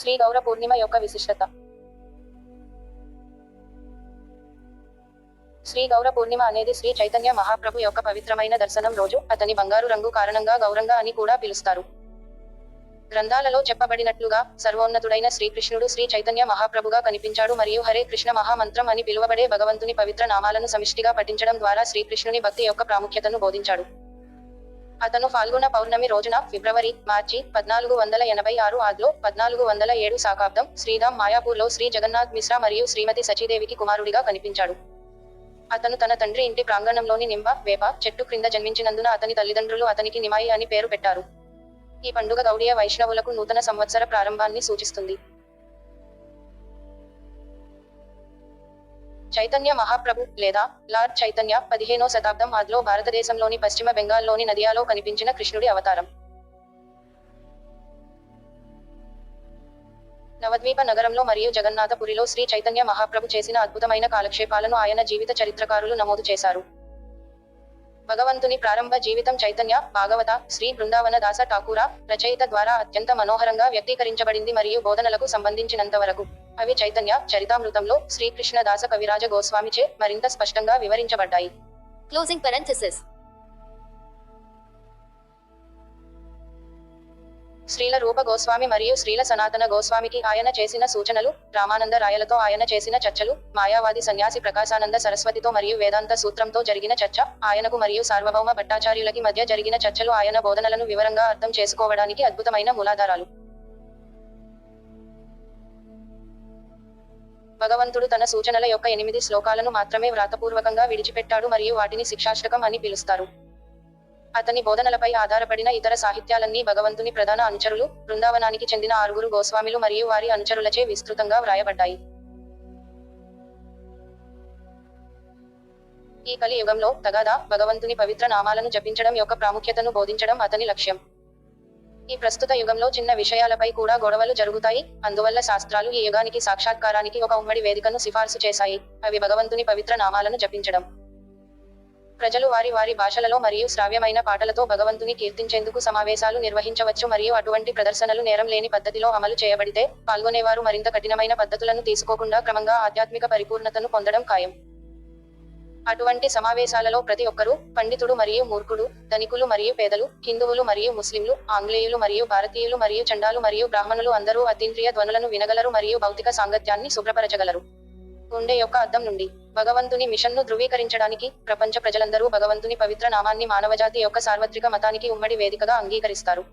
శ్రీ గౌర పూర్ణిమ యొక్క విశిష్టత. శ్రీ గౌర పూర్ణిమ అనేది శ్రీ చైతన్య మహాప్రభు యొక్క పవిత్రమైన దర్శనం రోజు. అతని బంగారు రంగు కారణంగా గౌరంగా అని కూడా పిలుస్తారు. గ్రంథాలలో చెప్పబడినట్లుగా సర్వోన్నతుడైన శ్రీకృష్ణుడు శ్రీ చైతన్య మహాప్రభుగా కనిపించాడు మరియు హరే కృష్ణ మహామంత్రం అని పిలువబడే భగవంతుని పవిత్ర నామాలను సమిష్టిగా పఠించడం ద్వారా శ్రీకృష్ణుని భక్తి యొక్క ప్రాముఖ్యతను బోధించాడు. అతను ఫాల్గుణ పౌర్ణమి రోజున ఫిబ్రవరి మార్చి పద్నాలుగు వందల ఎనభై ఆరు ఆద్లో పద్నాలుగు వందల ఏడు శాఖాబ్దం శ్రీరామ్ మాయాపూర్లో శ్రీ జగన్నాథ్ మిశ్రా మరియు శ్రీమతి సచీదేవికి కుమారుడిగా కనిపించాడు. అతను తన తండ్రి ఇంటి ప్రాంగణంలోని నింబ వేప చెట్టు క్రింద జన్మించినందున అతని తల్లిదండ్రులు అతనికి నిమాయి అని పేరు పెట్టారు. ఈ పండుగ గౌడీయ వైష్ణవులకు నూతన సంవత్సర ప్రారంభాన్ని సూచిస్తుంది. చైతన్య మహాప్రభు లేదా లార్డ్ చైతన్య పదిహేనో శతాబ్దం ఆదిలో భారతదేశంలోని పశ్చిమ బెంగాల్లోని నదియాలో కనిపించిన కృష్ణుడి అవతారం. నవద్వీప నగరంలో మరియు జగన్నాథపురిలో శ్రీ చైతన్య మహాప్రభు చేసిన అద్భుతమైన కాలక్షేపాలను ఆయన జీవిత చరిత్రకారులు నమోదు చేశారు. భగవంతుని ప్రారంభ జీవితం చైతన్య భాగవత శ్రీ బృందావన దాస ఠాకూర రచయిత ద్వారా అత్యంత మనోహరంగా వ్యక్తీకరించబడింది మరియు బోధనలకు సంబంధించినంతవరకు అవి చైతన్య చరితామృతంలో శ్రీకృష్ణ దాస కవిరాజ గోస్వామిచే మరింత స్పష్టంగా వివరించబడ్డాయి Closing parenthesis. శ్రీల రూప గోస్వామి మరియు శ్రీల సనాతన గోస్వామికి ఆయన చేసిన సూచనలు రామానంద రాయలతో ఆయన చేసిన చర్చలు మాయావాది సన్యాసి ప్రకాశానంద సరస్వతితో మరియు వేదాంత సూత్రంతో జరిగిన చర్చ ఆయనకు మరియు సార్వభౌమ భట్టాచార్యులకి మధ్య జరిగిన చర్చలు ఆయన బోధనలను వివరంగా అర్థం చేసుకోవడానికి అద్భుతమైన మూలాధారాలు భగవంతుడు తన సూచనల యొక్క ఎనిమిది శ్లోకాలను మాత్రమే వ్రాతపూర్వకంగా విడిచిపెట్టాడు మరియు వాటిని శిక్షాష్టకం అని పిలుస్తారు. అతని బోధనలపై ఆధారపడిన ఇతర సాహిత్యాలన్నీ భగవంతుని ప్రధాన అనుచరులు బృందావనానికి చెందిన ఆరుగురు గోస్వామిలు మరియు వారి అనుచరులచే విస్తృతంగా వ్రాయబడ్డాయి. ఈ కలియుగంలో తగాదా భగవంతుని పవిత్ర నామాలను జపించడం యొక్క ప్రాముఖ్యతను బోధించడం అతని లక్ష్యం. ఈ ప్రస్తుత యుగంలో చిన్న విషయాలపై కూడా గొడవలు జరుగుతాయి. అందువల్ల శాస్త్రాలు ఈ యుగానికి సాక్షాత్కారానికి ఒక ఉమ్మడి వేదికను సిఫార్సు చేశాయి. అవి భగవంతుని పవిత్ర నామాలను జపించడం. ప్రజలు వారి వారి భాషలలో మరియు శ్రావ్యమైన పాటలతో భగవంతుని కీర్తించేందుకు సమావేశాలు నిర్వహించవచ్చు మరియు అటువంటి ప్రదర్శనలు నేరం లేని పద్ధతిలో అమలు చేయబడితే పాల్గొనేవారు మరింత కఠినమైన పద్ధతులను తీసుకోకుండా క్రమంగా ఆధ్యాత్మిక పరిపూర్ణతను పొందడం ఖాయం. అటువంటి సమావేశాలలో ప్రతి ఒక్కరూ పండితుడు మరియు మూర్ఖుడు ధనికులు మరియు పేదలు హిందువులు మరియు ముస్లింలు ఆంగ్లేయులు మరియు భారతీయులు మరియు చండాలు మరియు బ్రాహ్మణులు అందరూ అతీంద్రియ ధ్వనులను వినగలరు మరియు భౌతిక సాంగత్యాన్ని శుభ్రపరచగలరు. గుండె యొక్క అద్దం నుండి భగవంతుని మిషన్ను ధృవీకరించడానికి ప్రపంచ ప్రజలందరూ భగవంతుని పవిత్ర నామాన్ని మానవజాతి యొక్క సార్వత్రిక మతానికి ఉమ్మడి వేదికగా అంగీకరిస్తారు.